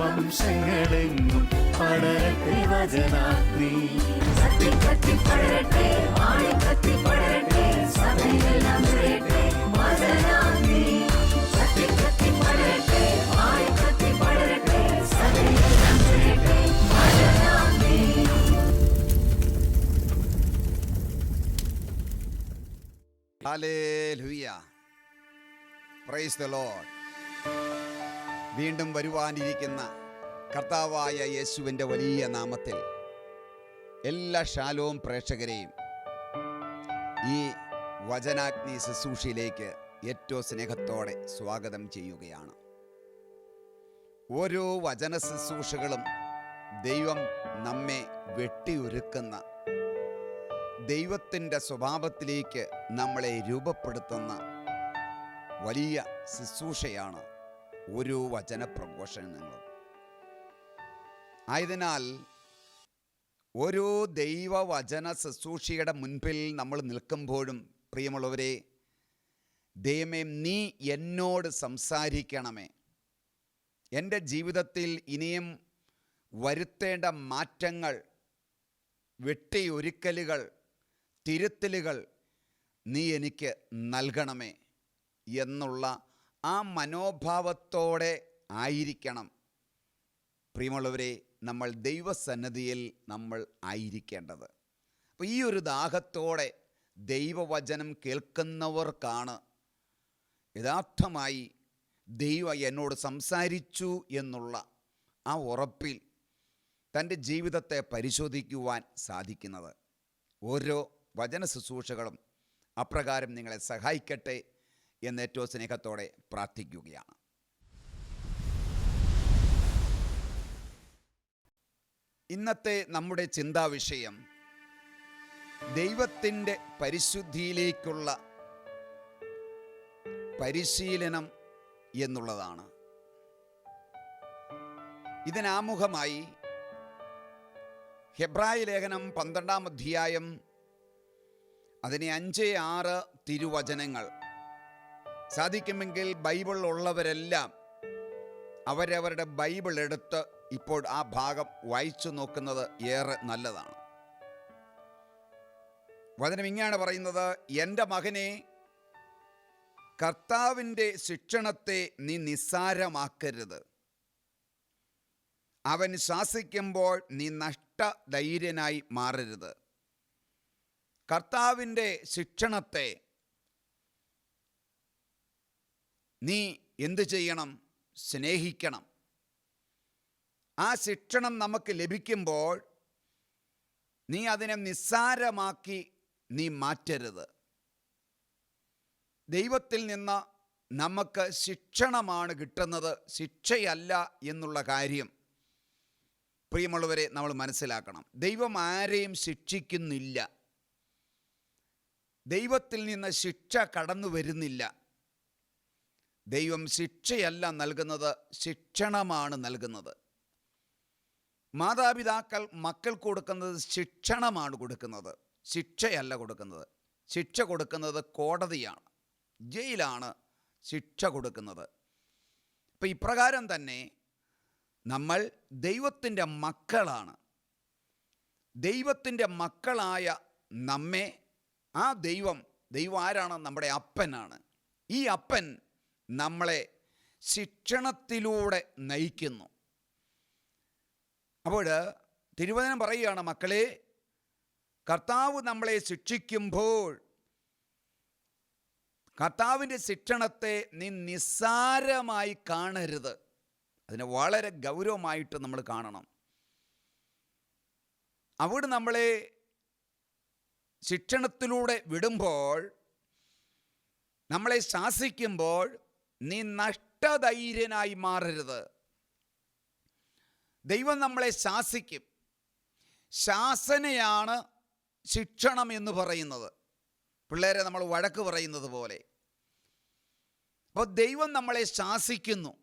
വംശങ്ങളെങ്ങും പടരട്ടെ വചനാഗ്നി. കത്തി കത്തി പടരട്ടെ ആഴി കത്തി പടരട്ടെ സഭയെല്ലാം നിറയട്ടെ വചനാഗ്നി. കത്തി കത്തി പടരട്ടെ ആഴി കത്തി പടരട്ടെ സഭയെല്ലാം നിറയട്ടെ വചനാഗ്നി. ഹല്ലേലൂയ പ്രൈസ് ദ ലോർഡ് വീണ്ടും വരുവാനിരിക്കുന്ന കർത്താവായ യേശുവിന്റെ വലിയ നാമത്തിൽ എല്ലാ ഷാലോം പ്രേക്ഷകരെയും ഈ വചനാഗ്നി ശുശ്രൂഷയിലേക്ക് ഏറ്റവും സ്നേഹത്തോടെ സ്വാഗതം ചെയ്യുകയാണ്. ഓരോ വചന ശുശ്രൂഷകളും ദൈവം നമ്മെ വെട്ടിയൊരുക്കുന്ന ദൈവത്തിന്റെ സ്വഭാവത്തിലേക്ക് നമ്മളെ രൂപപ്പെടുത്തുന്ന വലിയ ശുശ്രൂഷയാണ് ഓരോ വചന പ്രഘോഷണങ്ങളും. ആയതിനാൽ ഓരോ ദൈവവചന ശുശ്രൂഷയുടെ മുൻപിൽ നമ്മൾ നിൽക്കുമ്പോഴും പ്രിയമുള്ളവരെ ദൈവമേ നീ എന്നോട് സംസാരിക്കണമേ. എന്റെ ജീവിതത്തിൽ ഇനിയും വരുത്തേണ്ട മാറ്റങ്ങൾ വെട്ടിയൊരുക്കലുകൾ തിരുത്തലുകൾ നീ എനിക്ക് നൽകണമേ എന്നുള്ള ആ മനോഭാവത്തോടെ ആയിരിക്കണം. പ്രിയമുള്ളവരെ നമ്മൾ ദൈവസന്നദ്ധിയിൽ നമ്മൾ ആയിരിക്കേണ്ടത്. അപ്പോൾ ഈ ഒരു ദാഹത്തോടെ ദൈവവചനം കേൾക്കുന്നവർക്കാണ് യഥാർത്ഥമായി ദൈവം എന്നോട് സംസാരിച്ചു എന്നുള്ള ആ ഉറപ്പിൽ തന്റെ ജീവിതത്തെ പരിശോധിക്കുവാൻ സാധിക്കുന്നത്. ഓരോ വചന ശുശ്രൂഷകളും അപ്രകാരം നിങ്ങളെ സഹായിക്കട്ടെ എന്ന് ഏറ്റവും സ്നേഹത്തോടെ പ്രാർത്ഥിക്കുകയാണ്. ഇന്നത്തെ നമ്മുടെ ചിന്താ വിഷയം ദൈവത്തിന്റെ പരിശുദ്ധിയിലേക്കുള്ള പരിശീലനം എന്നുള്ളതാണ്. ഇതിനാമുഖമായി ഹെബ്രായ ലേഖനം പന്ത്രണ്ടാം അധ്യായം അതിനെ അഞ്ച് ആറ് തിരുവചനങ്ങൾ സാധിക്കുമെങ്കിൽ ബൈബിൾ ഉള്ളവരെല്ലാം അവരവരുടെ ബൈബിൾ എടുത്ത് ഇപ്പോൾ ആ ഭാഗം വായിച്ചു നോക്കുന്നത് ഏറെ നല്ലതാണ്. വചനം ഇങ്ങനെയാണ് പറയുന്നത് എന്റെ മകനെ കർത്താവിന്റെ ശിക്ഷണത്തെ നീ നിസ്സാരമാക്കരുത്. അവൻ ശാസിക്കുമ്പോൾ നീ നഷ്ടധൈര്യനായി മാറരുത്. കർത്താവിന്റെ ശിക്ഷണത്തെ നീ എന്ത് ചെയ്യണം? സ്നേഹിക്കണം. ആ ശിക്ഷണം നമുക്ക് ലഭിക്കുമ്പോൾ നീ അതിനെ നിസ്സാരമാക്കി നീ മാറ്റരുത്. ദൈവത്തിൽ നിന്ന് നമുക്ക് ശിക്ഷണമാണ് കിട്ടുന്നത്. ശിക്ഷയല്ല എന്നുള്ള കാര്യം പ്രിയമുള്ളവരെ നമ്മൾ മനസ്സിലാക്കണം. ദൈവം ആരെയും ശിക്ഷിക്കുന്നില്ല. ദൈവത്തിൽ നിന്ന് ശിക്ഷ കടന്നു വരുന്നില്ല. ദൈവം ശിക്ഷയല്ല നൽകുന്നത് ശിക്ഷണമാണ് നൽകുന്നത്. മാതാപിതാക്കൾ മക്കൾക്ക് കൊടുക്കുന്നത് ശിക്ഷണമാണ് കൊടുക്കുന്നത് ശിക്ഷയല്ല കൊടുക്കുന്നത്. ശിക്ഷ കൊടുക്കുന്നത് കോടതിയാണ് ജയിലാണ് ശിക്ഷ കൊടുക്കുന്നത്. അപ്പം ഇപ്രകാരം തന്നെ നമ്മൾ ദൈവത്തിന്റെ മക്കളാണ്. ദൈവത്തിന്റെ മക്കളായ നമ്മെ ആ ദൈവം ദൈവം ആരാണ്? നമ്മുടെ അപ്പനാണ്. ഈ അപ്പൻ നമ്മളെ ശിക്ഷണത്തിലൂടെ നയിക്കുന്നു. അപ്പോൾ തിരുവചനം പറയുകയാണ് മക്കളെ കർത്താവ് നമ്മളെ ശിക്ഷിക്കുമ്പോൾ കർത്താവിന്റെ ശിക്ഷണത്തെ നീ നിസ്സാരമായി കാണരുത്. അതിനെ വളരെ ഗൗരവമായിട്ട് നമ്മൾ കാണണം. അവിടെ നമ്മളെ ശിക്ഷണത്തിലൂടെ വിടുമ്പോൾ നമ്മളെ ശാസിക്കുമ്പോൾ നീ നഷ്ടധൈര്യനായി മാറരുത്. ദൈവം നമ്മളെ ശാസിക്കും. ശാസനയാണ് ശിക്ഷണം എന്ന് പറയുന്നത്. പിള്ളേരെ നമ്മൾ വഴക്ക് പറയുന്നത് പോലെ. അപ്പോൾ ദൈവം നമ്മളെ ശാസിക്കുന്നു.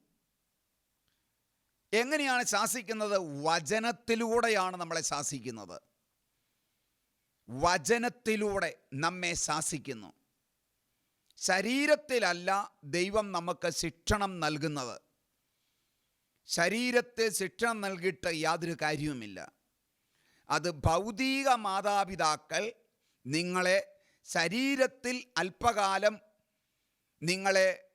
എങ്ങനെയാണ് ശാസിക്കുന്നത്? വചനത്തിലൂടെയാണ് നമ്മളെ ശാസിക്കുന്നത്. വചനത്തിലൂടെ നമ്മെ ശാസിക്കുന്നു. ശരീരത്തിലല്ല ദൈവം നമുക്ക് ശിക്ഷണം നൽകുന്നത്. ശരീരത്തെ ശിക്ഷണം നൽകിയിട്ട് യാതൊരു കാര്യവുമില്ല. അത് ഭൗതിക മാതാപിതാക്കൾ നിങ്ങളെ ശരീരത്തിൽ അല്പകാലം നിങ്ങളെ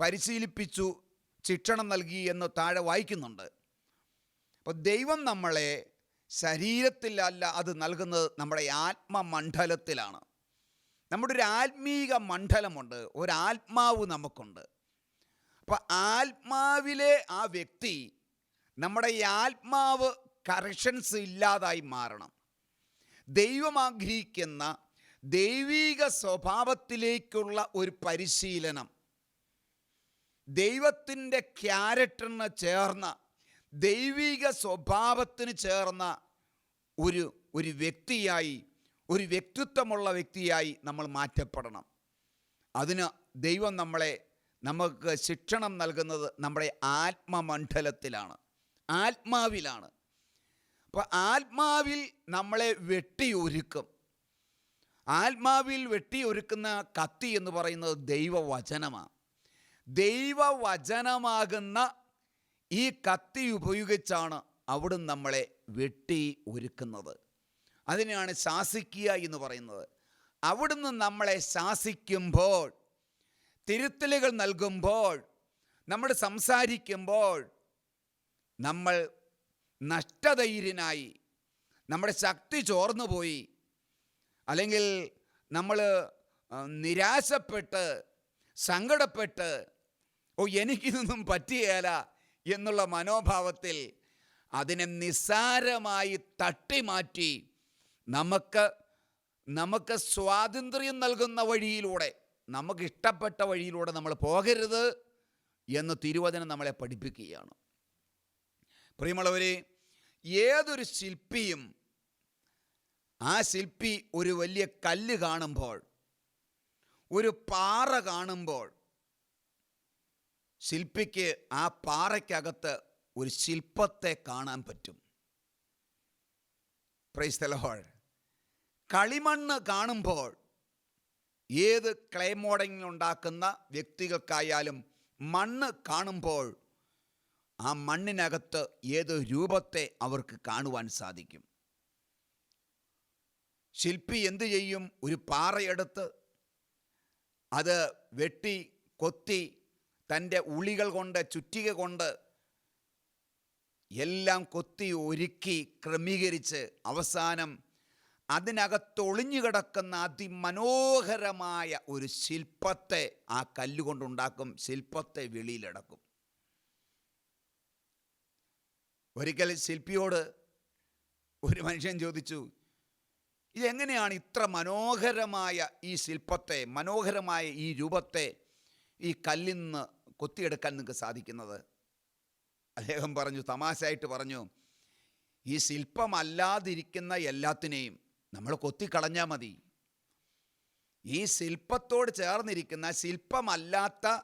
പരിശീലിപ്പിച്ചു ശിക്ഷണം നൽകി എന്ന് താഴെ വായിക്കുന്നുണ്ട്. അപ്പോൾ ദൈവം നമ്മളെ ശരീരത്തിലല്ല അത് നൽകുന്നത് നമ്മുടെ ആത്മമണ്ഡലത്തിലാണ്. നമ്മുടെ ഒരു ആത്മീക മണ്ഡലമുണ്ട്. ഒരാത്മാവ് നമുക്കുണ്ട്. അപ്പോൾ ആത്മാവിലെ ആ വ്യക്തി നമ്മുടെ ഈ ആത്മാവ് കറക്ഷൻസ് ഇല്ലാതായി മാറണം. ദൈവം ആഗ്രഹിക്കുന്ന ദൈവീക സ്വഭാവത്തിലേക്കുള്ള ഒരു പരിശീലനം. ദൈവത്തിന്റെ ക്യാരക്ടറിന് ചേർന്ന ദൈവിക സ്വഭാവത്തിന് ചേർന്ന ഒരു ഒരു വ്യക്തിയായി ഒരു വ്യക്തിത്വമുള്ള വ്യക്തിയായി നമ്മൾ മാറ്റപ്പെടണം. അതിന് ദൈവം നമ്മളെ നമുക്ക് ശിക്ഷണം നൽകുന്നത് നമ്മുടെ ആത്മമണ്ഡലത്തിലാണ് ആത്മാവിലാണ്. അപ്പോൾ ആത്മാവിൽ നമ്മളെ വെട്ടിയൊരുക്കും. ആത്മാവിൽ വെട്ടിയൊരുക്കുന്ന കത്തി എന്ന് പറയുന്നത് ദൈവവചനമാണ്. ദൈവവചനമാകുന്ന ഈ കത്തി ഉപയോഗിച്ചാണ് അവിടുന്ന് നമ്മളെ വെട്ടി ഒരുക്കുന്നത് അതിനെയാണ് ശാസിക്കുക എന്ന് പറയുന്നത്. അവിടുന്ന് നമ്മളെ ശാസിക്കുമ്പോൾ തിരുത്തലുകൾ നൽകുമ്പോൾ നമ്മൾ സംസാരിക്കുമ്പോൾ നമ്മൾ നഷ്ടധൈര്യനായി നമ്മുടെ ശക്തി ചോർന്നു പോയി അല്ലെങ്കിൽ നമ്മൾ നിരാശപ്പെട്ട് സങ്കടപ്പെട്ട് ഓ എനിക്കിതൊന്നും പറ്റിയേല എന്നുള്ള മനോഭാവത്തിൽ അതിനെ നിസ്സാരമായി തട്ടിമാറ്റി നമുക്ക് നമുക്ക് സ്വാതന്ത്ര്യം നൽകുന്ന വഴിയിലൂടെ നമുക്ക് ഇഷ്ടപ്പെട്ട വഴിയിലൂടെ നമ്മൾ പോകരുത് എന്ന് തിരുവചനം നമ്മളെ പഠിപ്പിക്കുകയാണ്. പ്രിയമുള്ളവരെ ഏതൊരു ശില്പിയും ആ ശില്പി ഒരു വലിയ കല്ല് കാണുമ്പോൾ ഒരു പാറ കാണുമ്പോൾ ശില്പിക്ക് ആ പാറയ്ക്കകത്ത് ഒരു ശില്പത്തെ കാണാൻ പറ്റും. പ്രൈസ് തലഹോൾ കളിമണ്ണ് കാണുമ്പോൾ ഏത് ക്ലേ മോഡലിംഗ് ഉണ്ടാക്കുന്ന വ്യക്തികൾക്കായാലും മണ്ണ് കാണുമ്പോൾ ആ മണ്ണിനകത്ത് ഏത് രൂപത്തെ അവർക്ക് കാണുവാൻ സാധിക്കും? ശില്പി എന്തു ചെയ്യും? ഒരു പാറയെടുത്ത് അത് വെട്ടി കൊത്തി തന്റെ ഉളികൾ കൊണ്ട് ചുറ്റിക കൊണ്ട് എല്ലാം കൊത്തി ഒരുക്കി ക്രമീകരിച്ച് അവസാനം അതിനകത്ത് ഒളിഞ്ഞു കിടക്കുന്ന അതിമനോഹരമായ ഒരു ശില്പത്തെ ആ കല്ലുകൊണ്ടുണ്ടാക്കും ശില്പത്തെ വെളിയിലടക്കും. ഒരിക്കൽ ശില്പിയോട് ഒരു മനുഷ്യൻ ചോദിച്ചു ഇതെങ്ങനെയാണ് ഇത്ര മനോഹരമായ ഈ ശില്പത്തെ മനോഹരമായ ഈ രൂപത്തെ ഈ കല്ലിൽ നിന്ന് കൊത്തിയെടുക്കാൻ നിങ്ങൾക്ക് സാധിക്കുന്നത്? അദ്ദേഹം പറഞ്ഞു തമാശയായിട്ട് പറഞ്ഞു ഈ ശില്പമല്ലാതിരിക്കുന്ന എല്ലാത്തിനെയും നമ്മൾ കൊത്തിക്കളഞ്ഞാൽ മതി. ഈ ശില്പത്തോട് ചേർന്നിരിക്കുന്ന ശില്പമല്ലാത്ത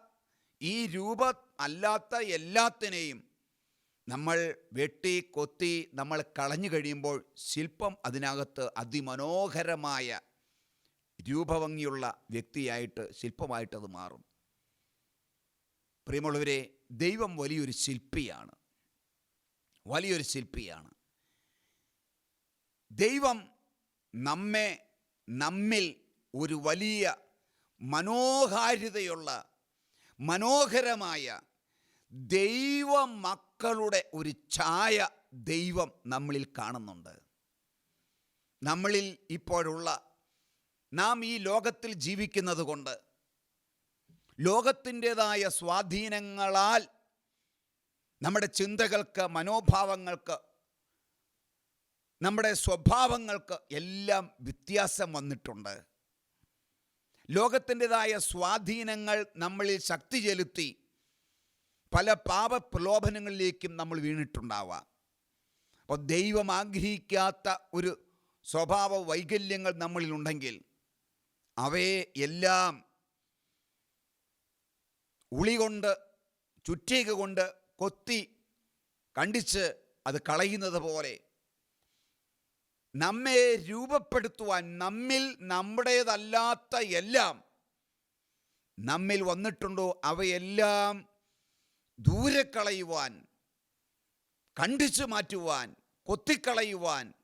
ഈ രൂപ അല്ലാത്ത എല്ലാത്തിനെയും നമ്മൾ വെട്ടി കൊത്തി നമ്മൾ കളഞ്ഞു കഴിയുമ്പോൾ ശില്പം അതിനകത്ത് അതിമനോഹരമായ രൂപഭംഗിയുള്ള വ്യക്തിയായിട്ട് ശില്പമായിട്ടത് മാറും. പ്രിയമുള്ളവരെ ദൈവം വലിയൊരു ശില്പിയാണ്. വലിയൊരു ശില്പിയാണ്. ദൈവം നമ്മെ നമ്മിൽ ഒരു വലിയ മനോഹാരിതയുള്ള മനോഹരമായ ദൈവ മക്കളുടെ ഒരു ഛായ ദൈവം നമ്മളിൽ കാണുന്നുണ്ട്. നമ്മളിൽ ഇപ്പോഴുള്ള നാം ഈ ലോകത്തിൽ ജീവിക്കുന്നത് കൊണ്ട് ലോകത്തിന്റെതായ സ്വാധീനങ്ങളാൽ നമ്മുടെ ചിന്തകൾക്ക് മനോഭാവങ്ങൾക്ക് നമ്മുടെ സ്വഭാവങ്ങൾക്ക് എല്ലാം വ്യത്യാസം വന്നിട്ടുണ്ട്. ലോകത്തിന്റെതായ സ്വാധീനങ്ങൾ നമ്മളിൽ ശക്തി ചെലുത്തി പല പാപ പ്രലോഭനങ്ങളിലേക്കും നമ്മൾ വീണിട്ടുണ്ടാവാം. അപ്പോൾ ദൈവം ആഗ്രഹിക്കാത്ത ഒരു സ്വഭാവ വൈകല്യങ്ങൾ നമ്മളിലുണ്ടെങ്കിൽ അവയെ എല്ലാം ഉളി കൊണ്ട് കൊണ്ട് കൊത്തി കണ്ടിച്ച് അത് കളയുന്നത് പോലെ നമ്മെ രൂപപ്പെടുത്തുവാൻ നമ്മിൽ നമ്മുടേതല്ലാത്ത എല്ലാം നമ്മിൽ വന്നിട്ടുണ്ടോ അവയെല്ലാം ദൂരെ കളയുവാൻ കണ്ടിച്ചു മാറ്റുവാൻ കൊത്തിക്കളയുവാൻ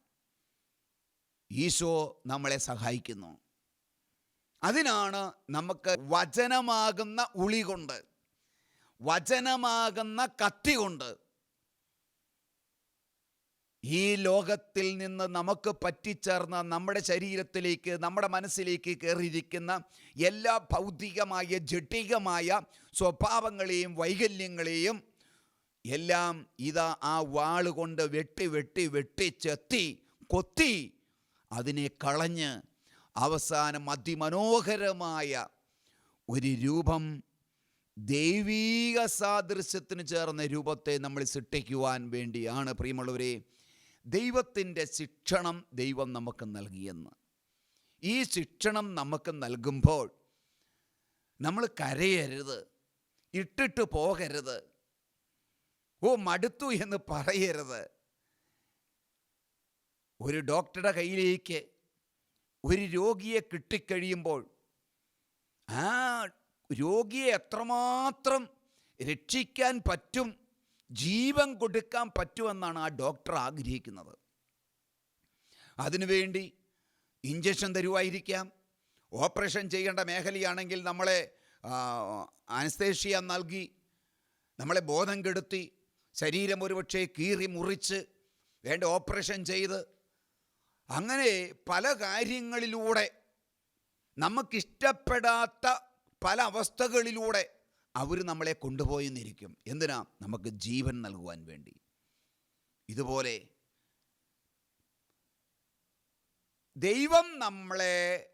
ഈശോ നമ്മളെ സഹായിക്കുന്നു. അതിനാണ് നമുക്ക് വചനമാകുന്ന ഉളി കൊണ്ട് വചനമാകുന്ന കത്തി കൊണ്ട് ഈ ലോകത്തിൽ നിന്ന് നമുക്ക് പറ്റിച്ചേർന്ന നമ്മുടെ ശരീരത്തിലേക്ക് നമ്മുടെ മനസ്സിലേക്ക് കയറിയിരിക്കുന്ന എല്ലാ ഭൗതികമായ ജഡികമായ സ്വഭാവങ്ങളെയും വൈകല്യങ്ങളെയും എല്ലാം ഇതാ ആ വാൾ കൊണ്ട് വെട്ടി വെട്ടി വെട്ടി ചെത്തി കൊത്തി അതിനെ കളഞ്ഞ് അവസാനം അതിമനോഹരമായ ഒരു രൂപം ദൈവീക സാദൃശ്യത്തിന് ചേർന്ന രൂപത്തെ നമ്മൾ സൃഷ്ടിക്കുവാൻ വേണ്ടിയാണ്. പ്രിയമുള്ളവരെ ദൈവത്തിന്റെ ശിക്ഷണം ദൈവം നമുക്ക് നൽകിയെന്ന്. ഈ ശിക്ഷണം നമുക്ക് നൽകുമ്പോൾ നമ്മൾ കരയരുത് ഇട്ടിട്ട് പോകരുത്. ഓ മടുത്തു എന്ന് പറയരുത്. ഒരു ഡോക്ടറുടെ കയ്യിലേക്ക് ഒരു രോഗിയെ കിട്ടിക്കഴിയുമ്പോൾ ആ രോഗിയെ എത്രമാത്രം രക്ഷിക്കാൻ പറ്റും ജീവൻ കൊടുക്കാൻ പറ്റുമെന്നാണ് ആ ഡോക്ടർ ആഗ്രഹിക്കുന്നത്. അതിനുവേണ്ടി ഇഞ്ചക്ഷൻ തരുമായിരിക്കാം ഓപ്പറേഷൻ ചെയ്യേണ്ട മേഖലയാണെങ്കിൽ നമ്മളെ അനസ്തേഷ്യ നൽകി നമ്മളെ ബോധം കെടുത്തി ശരീരം ഒരുപക്ഷെ കീറി മുറിച്ച് വേണ്ട ഓപ്പറേഷൻ ചെയ്ത്. അങ്ങനെ പല കാര്യങ്ങളിലൂടെ നമുക്കിഷ്ടപ്പെടാത്ത പല അവസ്ഥകളിലൂടെ അവർ നമ്മളെ കൊണ്ടുപോയെന്നിരിക്കും. എന്തിനാ? നമുക്ക് ജീവൻ നൽകുവാൻ വേണ്ടി. ഇതുപോലെ ദൈവം നമ്മളെ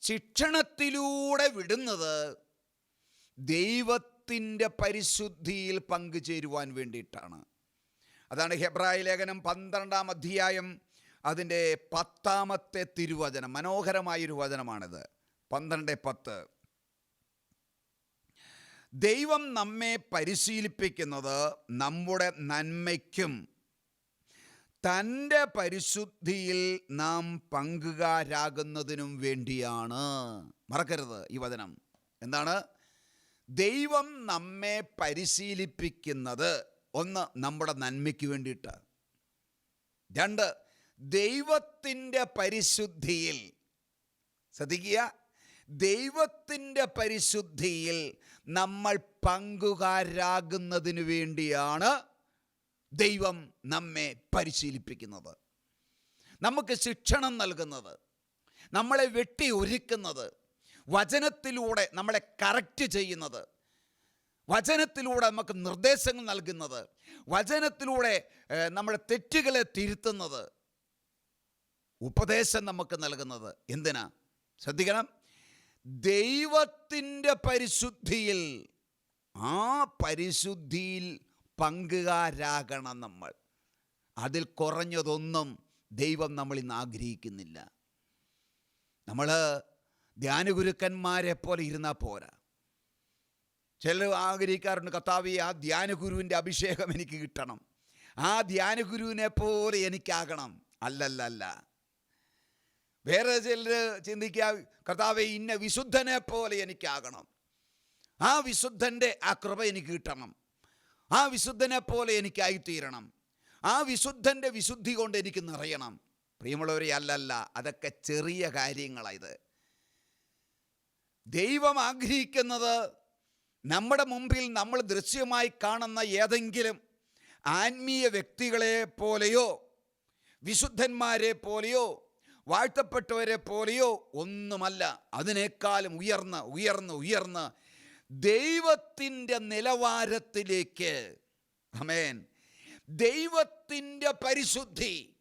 ശിക്ഷണത്തിലൂടെ വിടുന്നത് ദൈവത്തിന്റെ പരിശുദ്ധിയിൽ പങ്കുചേരുവാൻ വേണ്ടിയിട്ടാണ്. അതാണ് ഹെബ്രായ ലേഖനം പന്ത്രണ്ടാം അധ്യായം അതിന്റെ പത്താമത്തെ തിരുവചനം. മനോഹരമായൊരു വചനമാണിത്. പന്ത്രണ്ട് പത്ത്. ദൈവം നമ്മെ പരിശീലിപ്പിക്കുന്നത് നമ്മുടെ നന്മയ്ക്കും. തന്റെ പരിശുദ്ധിയിൽ നാം പങ്കുകാരാകുന്നതിനും വേണ്ടിയാണ്. മറക്കരുത് ഈ വചനം. എന്താണ്? ദൈവം നമ്മെ പരിശീലിപ്പിക്കുന്നത്. ഒന്ന് നമ്മുടെ നന്മയ്ക്ക് വേണ്ടിയിട്ട്. രണ്ട് ദൈവത്തിന്റെ പരിശുദ്ധിയിൽ. ശ്രദ്ധിക്കുക. ദൈവത്തിന്റെ പരിശുദ്ധിയിൽ നമ്മൾ പങ്കുകാരാകുന്നതിന് വേണ്ടിയാണ് ദൈവം നമ്മെ പരിശീലിപ്പിക്കുന്നത്. നമുക്ക് ശിക്ഷണം നൽകുന്നത്. നമ്മളെ വെട്ടി ഒരുക്കുന്നത്. വചനത്തിലൂടെ നമ്മളെ കറക്റ്റ് ചെയ്യുന്നത്. വചനത്തിലൂടെ നമുക്ക് നിർദ്ദേശങ്ങൾ നൽകുന്നത്. വചനത്തിലൂടെ നമ്മുടെ തെറ്റുകളെ തിരുത്തുന്നത്. ഉപദേശം നമുക്ക് നൽകുന്നത്. എന്തിനാ? ശ്രദ്ധിക്കണം. ദൈവത്തിന്റെ പരിശുദ്ധിയിൽ ആ പരിശുദ്ധിയിൽ പങ്കുകാരാകണം നമ്മൾ. അതിൽ കുറഞ്ഞതൊന്നും ദൈവം നമ്മൾ ഇന്ന് ആഗ്രഹിക്കുന്നില്ല. നമ്മൾ ധ്യാനഗുരുക്കന്മാരെ പോലെ ഇരുന്നാൽ പോരാ. ചിലർ ആഗ്രഹിക്കാറുണ്ട് കത്താവി ആ ധ്യാനഗുരുവിന്റെ അഭിഷേകം എനിക്ക് കിട്ടണം. ആ ധ്യാനഗുരുവിനെ പോലെ എനിക്കാകണം. അല്ലല്ല അല്ല വേറെ ചിലർ ചിന്തിക്കുക കർത്താവ് ഇന്ന വിശുദ്ധനെ പോലെ എനിക്കാകണം. ആ വിശുദ്ധന്റെ ആ കൃപ എനിക്ക് കിട്ടണം. ആ വിശുദ്ധനെ പോലെ എനിക്കായിത്തീരണം. ആ വിശുദ്ധന്റെ വിശുദ്ധി കൊണ്ട് എനിക്ക് നിറയണം. പ്രിയമുള്ളവരെ അല്ലല്ല അതൊക്കെ ചെറിയ കാര്യങ്ങളായത് ദൈവം ആഗ്രഹിക്കുന്നത് നമ്മുടെ മുമ്പിൽ നമ്മൾ ദൃശ്യമായി കാണുന്ന ഏതെങ്കിലും ആത്മീയ വ്യക്തികളെ പോലെയോ വിശുദ്ധന്മാരെ പോലെയോ വാഴ്ത്തപ്പെട്ടവരെ പോലെയോ ഒന്നുമല്ല. അതിനേക്കാളും ഉയർന്ന് ഉയർന്ന് ഉയർന്ന് ദൈവത്തിന്റെ നിലവാരത്തിലേക്ക്. അമേൻ ദൈവത്തിന്റെ പരിശുദ്ധി.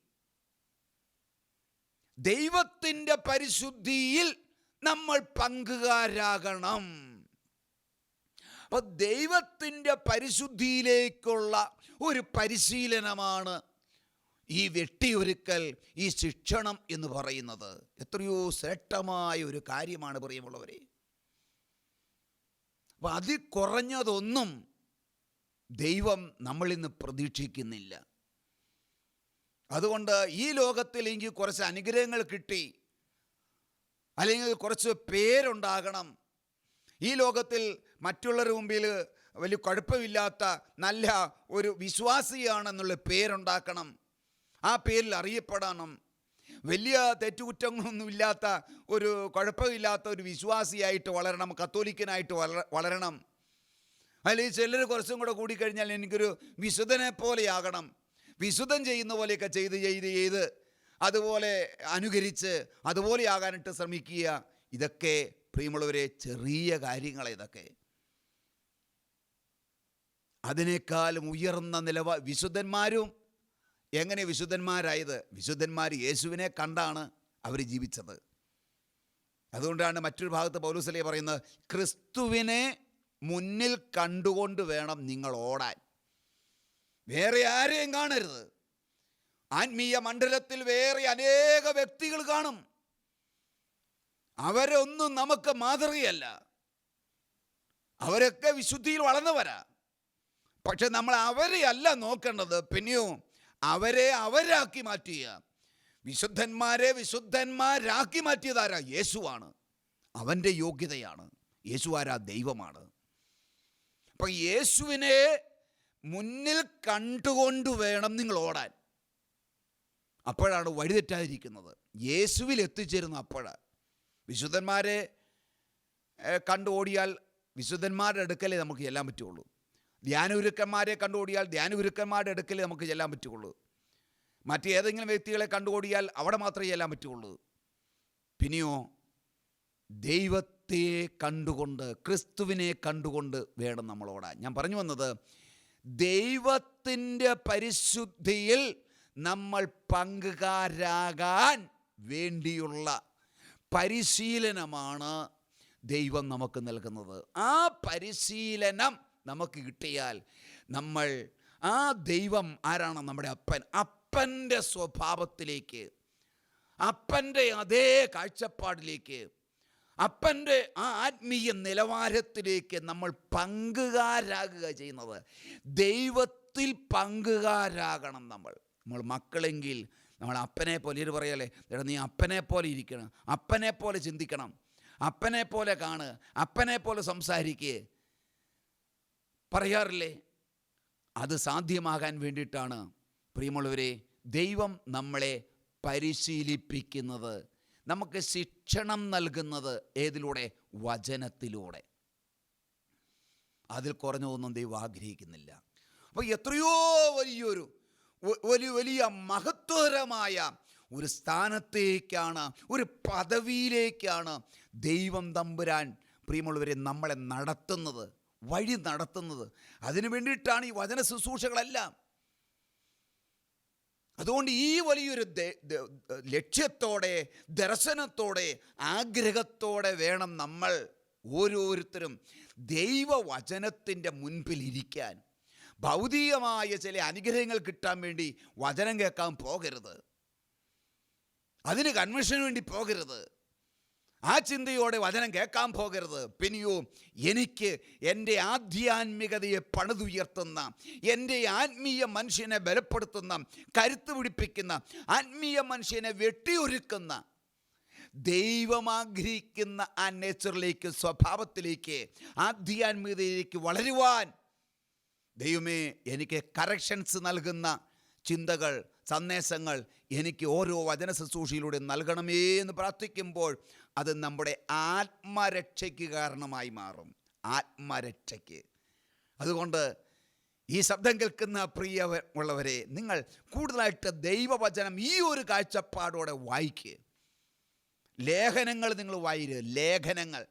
ദൈവത്തിന്റെ പരിശുദ്ധിയിൽ നമ്മൾ പങ്കുകാരാകണം. അപ്പൊ ദൈവത്തിന്റെ പരിശുദ്ധിയിലേക്കുള്ള ഒരു പരിശീലനമാണ് ഈ വെട്ടിയൊരുക്കൽ ഈ ശിക്ഷണം എന്ന് പറയുന്നത് എത്രയോ ശ്രേഷ്ഠമായ ഒരു കാര്യമാണ് പ്രിയമുള്ളവരെ. അപ്പം അതിൽ കുറഞ്ഞതൊന്നും ദൈവം നമ്മളിൽ നിന്ന് പ്രതീക്ഷിക്കുന്നില്ല. അതുകൊണ്ട് ഈ ലോകത്തിൽ എനിക്ക് കുറച്ച് അനുഗ്രഹങ്ങൾ കിട്ടി. അല്ലെങ്കിൽ കുറച്ച് പേരുണ്ടാകണം. ഈ ലോകത്തിൽ മറ്റുള്ളവരുടെ മുമ്പിൽ വലിയ കുഴപ്പമില്ലാത്ത നല്ല ഒരു വിശ്വാസിയാണെന്നുള്ള പേരുണ്ടാക്കണം. ആ പേരിൽ അറിയപ്പെടണം. വലിയ തെറ്റുകുറ്റങ്ങളൊന്നുമില്ലാത്ത ഒരു കുഴപ്പമില്ലാത്ത ഒരു വിശ്വാസിയായിട്ട് വളരണം കത്തോലിക്കനായിട്ട് വള വളരണം. അല്ലെങ്കിൽ ചിലർ കുറച്ചും കൂടെ കൂടിക്കഴിഞ്ഞാൽ എനിക്കൊരു വിശുദ്ധനെ പോലെയാകണം വിശുദ്ധം ചെയ്യുന്ന പോലെയൊക്കെ ചെയ്ത് ചെയ്ത് ചെയ്ത് അതുപോലെ അനുകരിച്ച് അതുപോലെയാകാനായിട്ട് ശ്രമിക്കുക. ഇതൊക്കെ പ്രിയമുള്ളവരെ ചെറിയ കാര്യങ്ങൾ ഇതൊക്കെ. അതിനേക്കാളും ഉയർന്ന നിലവാ വിശുദ്ധന്മാരും എങ്ങനെ വിശുദ്ധന്മാരായത്? വിശുദ്ധന്മാർ യേശുവിനെ കണ്ടാണ് അവർ ജീവിച്ചത്. അതുകൊണ്ടാണ് മറ്റൊരു ഭാഗത്ത് പൗലൂസലി പറയുന്നത്? ക്രിസ്തുവിനെ മുന്നിൽ കണ്ടുകൊണ്ട് വേണം നിങ്ങൾ ഓടാൻ. വേറെ ആരെയും കാണരുത്. ആത്മീയ മണ്ഡലത്തിൽ വേറെ അനേക വ്യക്തികൾ കാണും. അവരൊന്നും നമുക്ക് മാതൃകയല്ല. അവരൊക്കെ വിശുദ്ധിയിൽ വളർന്നവരാ. പക്ഷെ നമ്മൾ അവരെയല്ല നോക്കേണ്ടത്. പിന്നെയോ അവരെ അവരാക്കി മാറ്റിയ. വിശുദ്ധന്മാരെ വിശുദ്ധന്മാരാക്കി മാറ്റിയതാരാ? യേശുവാണ്. അവന്റെ യോഗ്യതയാണ്. യേശു ആരാ? ദൈവമാണ്. അപ്പം യേശുവിനെ മുന്നിൽ കണ്ടുകൊണ്ട് വേണം നിങ്ങൾ ഓടാൻ. അപ്പോഴാണ് വഴിതെറ്റാതിരിക്കുന്നത് യേശുവിൽ എത്തിച്ചേരുന്ന അപ്പോഴാണ് വിശുദ്ധന്മാരെ കണ്ടു ഓടിയാൽ വിശുദ്ധന്മാരുടെ അടുക്കലേ നമുക്ക് ചെല്ലാൻ പറ്റുള്ളൂ. ധ്യാനഗുരുക്കന്മാരെ കണ്ടു ഓടിയാൽ ധ്യാനഗുരുക്കന്മാരുടെ അടുക്കലേ നമുക്ക് ചെല്ലാൻ പറ്റുള്ളൂ മറ്റേതെങ്കിലും വ്യക്തികളെ കണ്ടു ഓടിയാൽ അവിടെ മാത്രമേ ചെല്ലാൻ പറ്റുള്ളൂ പിന്നെയോ ദൈവത്തെ കണ്ടുകൊണ്ട് ക്രിസ്തുവിനെ കണ്ടുകൊണ്ട് വേണം നമ്മൾ ഞാൻ പറഞ്ഞു വന്നത് ദൈവത്തിന്റെ പരിശുദ്ധിയിൽ നമ്മൾ പങ്കുകാരാകാൻ വേണ്ടിയുള്ള പരിശീലനമാണ് ദൈവം നമുക്ക് നൽകുന്നത്. ആ പരിശീലനം നമുക്ക് കിട്ടിയാൽ നമ്മൾ ആ ദൈവം ആരാണ് നമ്മുടെ അപ്പൻ? അപ്പന്റെ സ്വഭാവത്തിലേക്ക് അപ്പന്റെ അതേ കാഴ്ചപ്പാടിലേക്ക് അപ്പന്റെ ആ ആത്മീയ നിലവാരത്തിലേക്ക് നമ്മൾ പങ്കുകാരാകുക ചെയ്യുന്നത്. ദൈവത്തിൽ പങ്കുകാരാകണം നമ്മൾ. നമ്മൾ മക്കളെങ്കിൽ നമ്മൾ അപ്പനെ പോലെ ഇത് പറയല്ലേ എടാ നീ അപ്പനെ പോലെ ഇരിക്കണം അപ്പനെ പോലെ ചിന്തിക്കണം അപ്പനെ പോലെ കാണ് അപ്പനെ പോലെ സംസാരിക്കുക പറയാറില്ലേ? അത് സാധ്യമാകാൻ വേണ്ടിയിട്ടാണ്. പ്രിയമുള്ളവരെ ദൈവം നമ്മളെ പരിശീലിപ്പിക്കുന്നത്. നമുക്ക് ശിക്ഷണം നൽകുന്നത് ഏതിലൂടെ? വചനത്തിലൂടെ. അതിൽ കുറഞ്ഞതൊന്നും ദൈവം ആഗ്രഹിക്കുന്നില്ല. അപ്പോൾ എത്രയോ വലിയൊരു വലിയ വലിയ മഹത്വകരമായ ഒരു സ്ഥാനത്തേക്കാണ് ഒരു പദവിയിലേക്കാണ് ദൈവം തമ്പുരാൻ പ്രിയമുള്ളവരെ നമ്മളെ നടത്തുന്നത്. വഴി നടത്തുന്നത്. അതിനു വേണ്ടിയിട്ടാണ് ഈ വചന ശുശ്രൂഷകളെല്ലാം. അതുകൊണ്ട് ഈ വലിയൊരു ലക്ഷ്യത്തോടെ ദർശനത്തോടെ ആഗ്രഹത്തോടെ വേണം നമ്മൾ ഓരോരുത്തരും ദൈവവചനത്തിന്റെ മുൻപിൽ ഇരിക്കാൻ. ഭൗതികമായ ചില അനുഗ്രഹങ്ങൾ കിട്ടാൻ വേണ്ടി വചനം കേൾക്കാൻ പോകരുത്. അതിന് കൺവെൻഷന് വേണ്ടി പോകരുത്. ആ ചിന്തയോടെ വചനം കേൾക്കാൻ പോകരുത്. പിന്നെയോ എനിക്ക് എന്റെ ആധ്യാത്മികതയെ പണിതുയർത്തുന്ന എന്റെ ആത്മീയ മനുഷ്യനെ ബലപ്പെടുത്തുന്ന കരുത്ത് പിടിപ്പിക്കുന്ന ആത്മീയ മനുഷ്യനെ വെട്ടിയൊരുക്കുന്ന ദൈവം ആഗ്രഹിക്കുന്ന ആ നേച്ചറിലേക്ക് സ്വഭാവത്തിലേക്ക് ആധ്യാത്മികതയിലേക്ക് വളരുവാൻ ദൈവമേ എനിക്ക് കറക്ഷൻസ് നൽകുന്ന ചിന്തകൾ സന്ദേശങ്ങൾ എനിക്ക് ഓരോ വചന ശുശ്രൂഷയിലൂടെ നൽകണമേ എന്ന് പ്രാർത്ഥിക്കുമ്പോൾ അത് നമ്മുടെ ആത്മരക്ഷയ്ക്ക് കാരണമായി മാറും. ആത്മരക്ഷയ്ക്ക്. അതുകൊണ്ട് ഈ ശബ്ദം കേൾക്കുന്ന പ്രിയ ഉള്ളവരെ നിങ്ങൾ കൂടുതലായിട്ട് ദൈവവചനം ഈ ഒരു കാഴ്ചപ്പാടോടെ വായിക്കുക ലേഖനങ്ങൾ നിങ്ങൾ വായിര്. ലേഖനങ്ങൾ.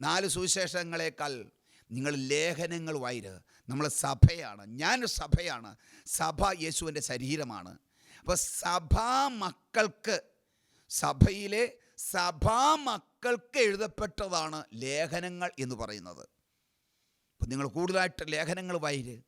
നാല് സുവിശേഷങ്ങളെക്കാൾ നിങ്ങൾ ലേഖനങ്ങൾ വായിര്. നമ്മൾ സഭയാണ്. ഞാൻ സഭയാണ്. സഭ യേശുവിന്റെ ശരീരമാണ്. അപ്പോൾ സഭാ മക്കൾക്ക് സഭയിലെ സഭാ മക്കൾക്ക് എഴുതപ്പെട്ടതാണ് ലേഖനങ്ങൾ എന്ന് പറയുന്നത്. അപ്പം നിങ്ങൾ കൂടുതലായിട്ട് ലേഖനങ്ങൾ വായിര്.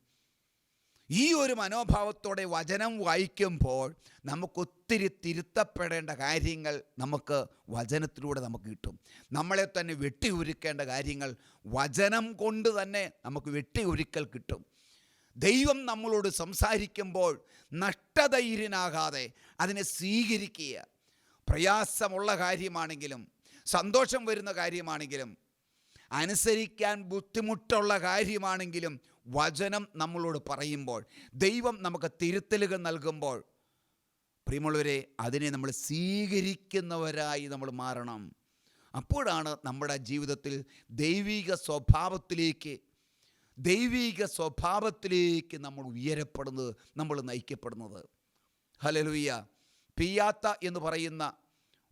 ഈ ഒരു മനോഭാവത്തോടെ വചനം വായിക്കുമ്പോൾ നമുക്കൊത്തിരി തിരുത്തപ്പെടേണ്ട കാര്യങ്ങൾ നമുക്ക് വചനത്തിലൂടെ നമുക്ക് കിട്ടും. നമ്മളെ തന്നെ വെട്ടി ഉരുക്കേണ്ട കാര്യങ്ങൾ വചനം കൊണ്ട് തന്നെ നമുക്ക് വെട്ടി ഉരുക്കൽ കിട്ടും. ദൈവം നമ്മളോട് സംസാരിക്കുമ്പോൾ നഷ്ടധൈര്യനാകാതെ അതിനെ സ്വീകരിക്കുക. പ്രയാസമുള്ള കാര്യമാണെങ്കിലും സന്തോഷം വരുന്ന കാര്യമാണെങ്കിലും അനുസരിക്കാൻ ബുദ്ധിമുട്ടുള്ള കാര്യമാണെങ്കിലും വചനം നമ്മളോട് പറയുമ്പോൾ ദൈവം നമുക്ക് തിരുത്തലുകൾ നൽകുമ്പോൾ പ്രിയമുള്ളവരെ അതിനെ നമ്മൾ സ്വീകരിക്കുന്നവരായി നമ്മൾ മാറണം. അപ്പോഴാണ് നമ്മുടെ ജീവിതത്തിൽ ദൈവിക സ്വഭാവത്തിലേക്ക് ദൈവിക സ്വഭാവത്തിലേക്ക് നമ്മൾ ഉയരപ്പെടുന്നത് നമ്മൾ നയിക്കപ്പെടുന്നത്. ഹലലുയ്യ പിയാത്ത എന്ന് പറയുന്ന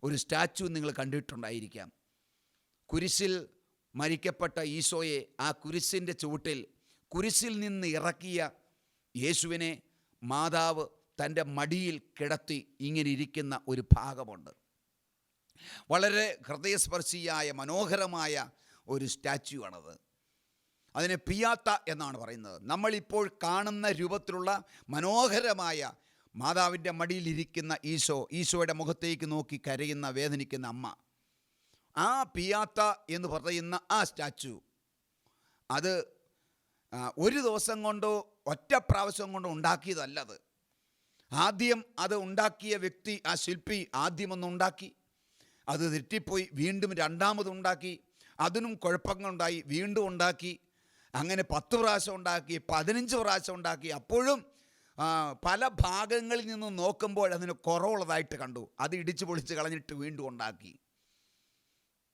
ഒരു സ്റ്റാച്ചു നിങ്ങൾ കണ്ടിട്ടുണ്ടായിരിക്കാം. കുരിശിൽ മരിക്കപ്പെട്ട ഈശോയെ ആ കുരിശിന്റെ ചുവട്ടിൽ കുരിശിൽ നിന്ന് ഇറക്കിയ യേശുവിനെ മാതാവ് തന്റെ മടിയിൽ കിടത്തി ഇങ്ങനെ ഇരിക്കുന്ന ഒരു ഭാഗമുണ്ട്. വളരെ ഹൃദയസ്പർശിയായ മനോഹരമായ ഒരു സ്റ്റാച്യു ആണത് അതിനെ പിയാത്ത എന്നാണ് പറയുന്നത്. നമ്മളിപ്പോൾ കാണുന്ന രൂപത്തിലുള്ള മനോഹരമായ മാതാവിന്റെ മടിയിലിരിക്കുന്ന ഈശോ ഈശോയുടെ മുഖത്തേക്ക് നോക്കി കരയുന്ന വേദനിക്കുന്ന അമ്മ. ആ പിയാത്ത എന്ന് പറയുന്ന ആ സ്റ്റാച്ചു അത് ഒരു ദിവസം കൊണ്ടോ ഒറ്റ പ്രാവശ്യം കൊണ്ടോ ഉണ്ടാക്കിയതല്ലത് ആദ്യം അത് ഉണ്ടാക്കിയ വ്യക്തി ആ ശില്പി ആദ്യമൊന്ന് ഉണ്ടാക്കി. അത് തെറ്റിപ്പോയി വീണ്ടും രണ്ടാമതുണ്ടാക്കി അതിനും കുഴപ്പങ്ങളുണ്ടായി വീണ്ടും ഉണ്ടാക്കി. അങ്ങനെ പത്ത് പ്രാവശ്യം ഉണ്ടാക്കി പതിനഞ്ച് പ്രാവശ്യം ഉണ്ടാക്കി. അപ്പോഴും പല ഭാഗങ്ങളിൽ നിന്ന് നോക്കുമ്പോൾ അതിന് കുറവുള്ളതായിട്ട് കണ്ടു. അത് ഇടിച്ചു പൊളിച്ച് കളഞ്ഞിട്ട് വീണ്ടും ഉണ്ടാക്കി.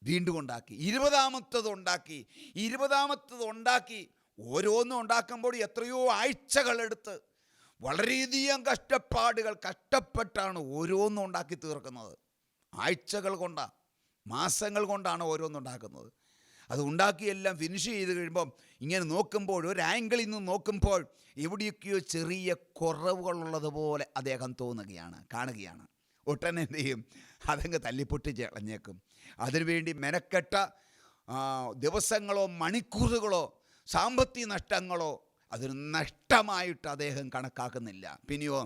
വീണ്ടും ഉണ്ടാക്കി. ഇരുപതാമത്തത് ഉണ്ടാക്കി. ഇരുപതാമത്തത് ഉണ്ടാക്കി. ഓരോന്നും ഉണ്ടാക്കുമ്പോൾ എത്രയോ ആഴ്ചകളെടുത്ത് വളരെയധികം കഷ്ടപ്പാടുകൾ കഷ്ടപ്പെട്ടാണ് ഓരോന്നും ഉണ്ടാക്കി തീർക്കുന്നത്. ആഴ്ചകൾ കൊണ്ടാണ് മാസങ്ങൾ കൊണ്ടാണ് ഓരോന്നും ഉണ്ടാക്കുന്നത്. അത് ഉണ്ടാക്കിയെല്ലാം ഫിനിഷ് ചെയ്ത് കഴിയുമ്പം ഇങ്ങനെ നോക്കുമ്പോൾ ഒരു ആംഗിളിൽ നിന്ന് നോക്കുമ്പോൾ എവിടെയൊക്കെയോ ചെറിയ കുറവുകളുള്ളതുപോലെ അദ്ദേഹം തോന്നുകയാണ് കാണുകയാണ്. ഒട്ടനെ എന്ത് ചെയ്യും? അതങ്ങ് തല്ലിപ്പൊട്ടി കളഞ്ഞേക്കും. അതിനുവേണ്ടി മെനക്കെട്ട ദിവസങ്ങളോ മണിക്കൂറുകളോ സാമ്പത്തിക നഷ്ടങ്ങളോ അതൊരു നഷ്ടമായിട്ട് അദ്ദേഹം കണക്കാക്കുന്നില്ല. പിന്നെയോ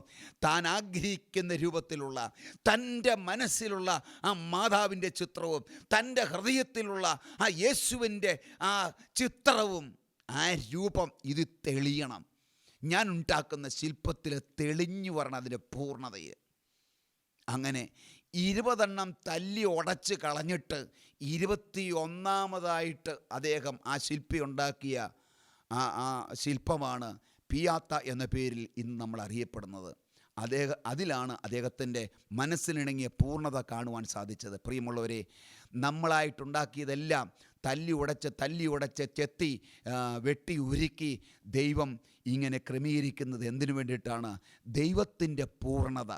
താൻ ആഗ്രഹിക്കുന്ന രൂപത്തിലുള്ള തന്റെ മനസ്സിലുള്ള ആ മാതാവിന്റെ ചിത്രവും തന്റെ ഹൃദയത്തിലുള്ള ആ യേശുവിന്റെ ആ ചിത്രവും ആ രൂപം ഇത് തെളിയണം. ഞാൻ ഉണ്ടാക്കുന്ന ശില്പത്തിൽ തെളിഞ്ഞു വരണം അതിന്റെ പൂർണതയെ. അങ്ങനെ ഇരുപതെണ്ണം തല്ലി ഉടച്ച് കളഞ്ഞിട്ട് ഇരുപത്തി ഒന്നാമതായിട്ട് അദ്ദേഹം ആ ശില്പി ഉണ്ടാക്കിയ ആ ആ ശില്പമാണ് പിയാത്ത എന്ന പേരിൽ ഇന്ന് നമ്മൾ അറിയപ്പെടുന്നത്. അദ്ദേഹം അതിലാണ് അദ്ദേഹത്തിന്റെ മനസ്സിനിണങ്ങിയ പൂർണത കാണുവാൻ സാധിച്ചത്. പ്രിയമുള്ളവരെ നമ്മളായിട്ടുണ്ടാക്കിയതെല്ലാം തല്ലി ഉടച്ച് തല്ലി ഉടച്ച് ചെത്തി വെട്ടി ഉരുക്കി ദൈവം ഇങ്ങനെ ക്രമീകരിക്കുന്നത് എന്തിനു വേണ്ടിയിട്ടാണ്? ദൈവത്തിന്റെ പൂർണത.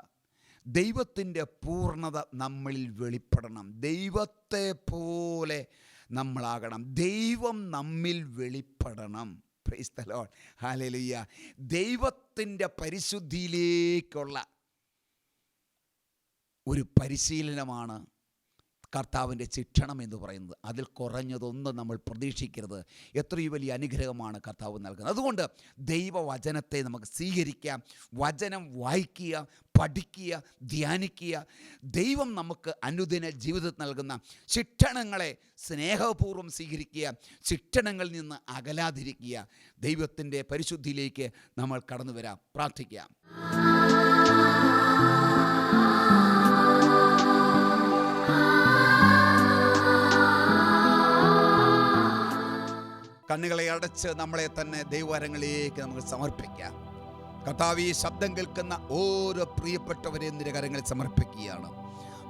ദൈവത്തിന്റെ പൂർണത നമ്മളിൽ വെളിപ്പെടണം. ദൈവത്തെ പോലെ നമ്മളാകണം. ദൈവം നമ്മിൽ വെളിപ്പെടണം. പ്രൈസ് ഹാലലിയ ദൈവത്തിന്റെ പരിശുദ്ധിയിലേക്കുള്ള ഒരു പരിശീലനമാണ് കർത്താവിന്റെ ശിക്ഷണം എന്ന് പറയുന്നത്. അതിൽ കുറഞ്ഞതൊന്നും നമ്മൾ പ്രതീക്ഷിക്കരുത്. എത്രയും വലിയ അനുഗ്രഹമാണ് കർത്താവ് നൽകുന്നത്. അതുകൊണ്ട് ദൈവവചനത്തെ നമുക്ക് സ്വീകരിക്കാം. വചനം വായിക്കുക പഠിക്കുക ധ്യാനിക്കുക. ദൈവം നമുക്ക് അനുദിന ജീവിതത്തിൽ നൽകുന്ന ശിക്ഷണങ്ങളെ സ്നേഹപൂർവം സ്വീകരിക്കുക ശിക്ഷണങ്ങളിൽ നിന്ന് അകലാതിരിക്കുക. ദൈവത്തിന്റെ പരിശുദ്ധിയിലേക്ക് നമ്മൾ കടന്നു വരാം പ്രാർത്ഥിക്കാം. കണ്ണുകളെ അടച്ച് നമ്മളെ തന്നെ ദൈവകരങ്ങളിലേക്ക് നമുക്ക് സമർപ്പിക്കാം. കർത്താവ് ഈ ശബ്ദം കേൾക്കുന്ന ഓരോ പ്രിയപ്പെട്ടവരെ നിരകരങ്ങളിൽ കരങ്ങളിൽ സമർപ്പിക്കുകയാണ്.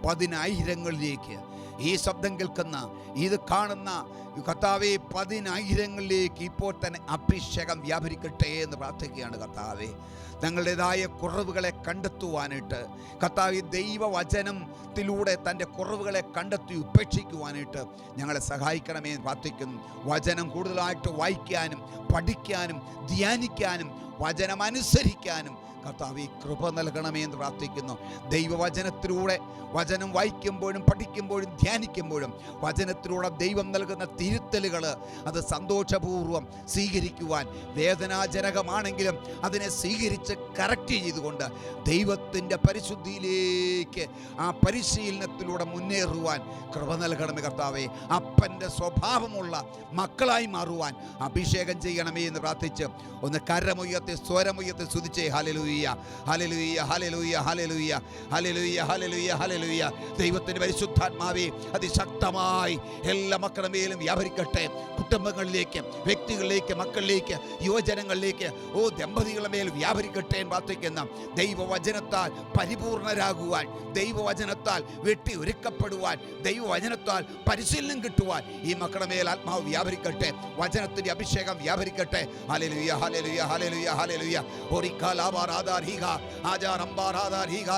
പതിനായിരങ്ങളിലേക്ക് ഈ ശബ്ദം കേൾക്കുന്ന ഇത് കാണുന്ന കർത്താവെ പതിനായിരങ്ങളിലേക്ക് ഇപ്പോൾ തന്നെ അഭിഷേകം വ്യാപരിക്കട്ടെ എന്ന് പ്രാർത്ഥിക്കുകയാണ് കർത്താവെ. തങ്ങളുടേതായ കുറവുകളെ കണ്ടെത്തുവാനായിട്ട് കർത്താവ് ദൈവവചനത്തിലൂടെ തന്റെ കുറവുകളെ കണ്ടെത്തി ഉപേക്ഷിക്കുവാനായിട്ട് ഞങ്ങളെ സഹായിക്കണമേ എന്ന് പ്രാർത്ഥിക്കുന്നു. വചനം കൂടുതലായിട്ട് വായിക്കാനും പഠിക്കാനും ധ്യാനിക്കാനും വചനം അനുസരിക്കാനും കർത്താവ് ഈ കൃപ നൽകണമേ എന്ന് പ്രാർത്ഥിക്കുന്നു. ദൈവവചനത്തിലൂടെ വചനം വായിക്കുമ്പോഴും പഠിക്കുമ്പോഴും ധ്യാനിക്കുമ്പോഴും വചനത്തിലൂടെ ദൈവം നൽകുന്ന തിരുത്തലുകൾ അത് സന്തോഷപൂർവം സ്വീകരിക്കുവാൻ വേദനാജനകമാണെങ്കിലും അതിനെ സ്വീകരിച്ച് കറക്റ്റ് ചെയ്തുകൊണ്ട് ദൈവത്തിന്റെ പരിശുദ്ധിയിലേക്ക് ആ പരിശീലനത്തിലൂടെ മുന്നേറുവാൻ കൃപ നൽകണമേ കർത്താവേ. അപ്പന്റെ സ്വഭാവമുള്ള മക്കളായി മാറുവാൻ അഭിഷേകം ചെയ്യണമേ എന്ന് പ്രാർത്ഥിച്ച് ഒന്ന് കരമുയർത്തി സ്വരമുയർത്തി സ്തുതിച്ചേ. ഹലലുയ്യ ഹലലുയ്യ ഹലലുയ്യ ഹലലുയ്യ ഹലലുയ്യ ഹലലുയ്യ ഹലലുയ്യ ദൈവത്തിന്റെ പരിശുദ്ധാത്മാവേ അതിശക്തമായി എല്ലാ മക്കളുടെ മേലും വ്യാപരിക്കട്ടെ. കുടുംബങ്ങളിലേക്ക് വ്യക്തികളിലേക്ക് മക്കളിലേക്ക് യുവജനങ്ങളിലേക്ക് ഓ ദമ്പതികളുടെ മേൽ വ്യാപരിക്കട്ടെ എന്ന് പ്രാർത്ഥിക്കുന്ന ദൈവവചനത്താൽ പരിപൂർണരാകുവാൻ ദൈവവചനത്താൽ വെട്ടി ഒരുക്കപ്പെടുവാൻ ദൈവവചനത്താൽ പരിശീലനം കിട്ടുവാൻ ഈ മക്കളുടെ മേൽ ആത്മാവ് വ്യാപരിക്കട്ടെ. വചനത്തിന്റെ അഭിഷേകം വ്യാപരിക്കട്ടെ. ഹല്ലേലൂയ ഹല്ലേലൂയ ഹല്ലേലൂയ ഹല്ലേലൂയ. ഒരിക്കാലാവാറാധാർ ഹീഗ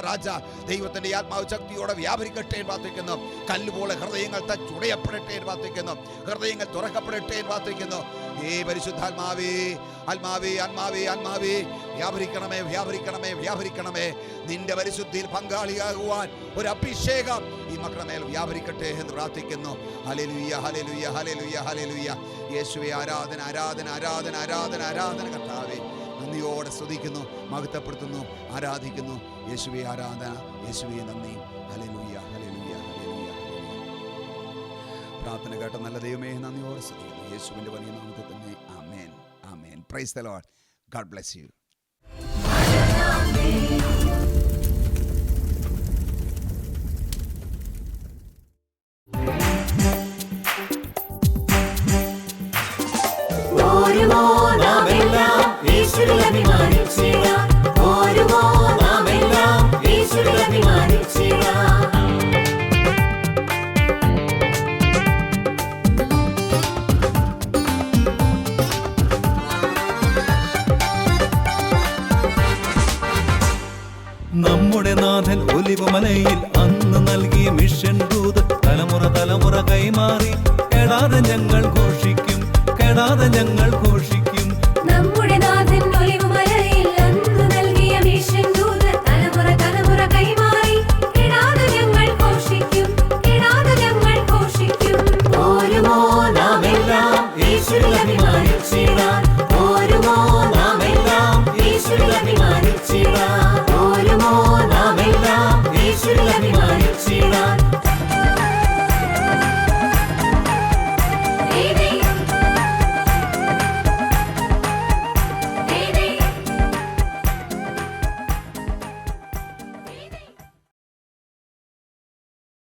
ആജാ ദൈവത്തിന്റെ ആത്മാവ് ശക്തിയോടെ വ്യാപരിക്കട്ടെ എന്ന് പ്രാർത്ഥിക്കുന്നു കല്ലുപോലെ ഹൃദയങ്ങൾ തച്ചുടയപ്പെടട്ടെ എന്ന് പ്രാർത്ഥിക്കുന്നു ഹൃദയങ്ങൾ തുറക്കപ്പെടട്ടെ എന്ന് പ്രാർത്ഥിക്കുന്നു ഏ പരിശുദ്ധാത്മാവേ ആത്മാവേ ആത്മാവേ ആത്മാവേ വ്യാപരിക്കണമേ വ്യാപരിക്കണമേ വ്യാപരിക്കണമേ നിന്റെ പരിശുദ്ധിയിൽ പങ്കാളിയാകുവാൻ ഒരു അഭിഷേകം ഈ മക്കളുടെ മേൽ വ്യാപരിക്കട്ടെ എന്ന് പ്രാർത്ഥിക്കുന്നു ഹലലുയ്യ ഹലലുയ്യ ഹലലുയ്യ ഹലലുയ്യ യേശുവേ ആരാധന ആരാധന ആരാധന ആരാധന ആരാധന കർത്താവേ നന്ദിയോടെ സ്തുതിക്കുന്നു മഹത്വപ്പെടുത്തുന്നു ആരാധിക്കുന്നു. യേശുവെ ആരാധന. യേശുവെ നന്ദി. ഹലലുയ്യ ഹലലുയ്യ ഹലലുയ്യ പ്രാർത്ഥന കേട്ട നല്ല ദൈവമേ നന്ദിയോടെ സ്തുതിക്കുന്നു. യേശുവിന്റെ വലിയ നാമത്തിൽ തന്നെ ആമേൻ. ആമേൻ. Praise the lord god bless you നമ്മുടെ നാഥൻ ഒലിവുമലയിൽ അന്ന് നൽകിയ മിഷൻ ദൂത് തലമുറ തലമുറ കൈമാറി.